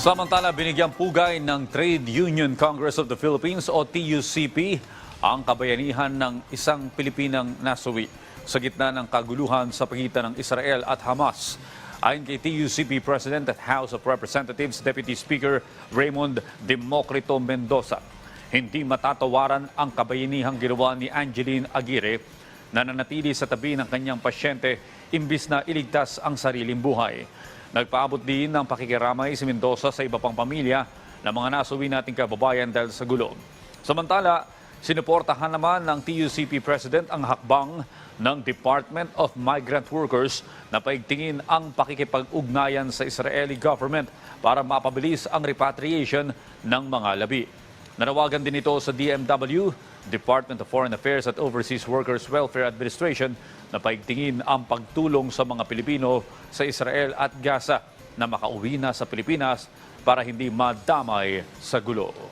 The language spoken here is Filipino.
Samantala, binigyang pugay ng Trade Union Congress of the Philippines o TUCP ang kabayanihan ng isang Pilipinang nasuwi sa gitna ng kaguluhan sa pagitan ng Israel at Hamas. Ayon kay TUCP President at House of Representatives Deputy Speaker Raymond Democrito Mendoza, hindi matatawaran ang kabayanihang ginawa ni Angeline Aguirre na nanatili sa tabi ng kanyang pasyente imbis na iligtas ang sariling buhay. Nagpaabot din ng pakikiramay si Mendoza sa iba pang pamilya ng mga nasuwi nating kababayan dahil sa gulo. Samantala, sinuportahan naman ng TUCP President ang hakbang ng Department of Migrant Workers na paigtingin ang pakikipag-ugnayan sa Israeli government para mapabilis ang repatriation ng mga labi. Nanawagan din ito sa DMW, Department of Foreign Affairs at Overseas Workers Welfare Administration na paigtingin ang pagtulong sa mga Pilipino sa Israel at Gaza na makauwi na sa Pilipinas para hindi madamay sa gulo.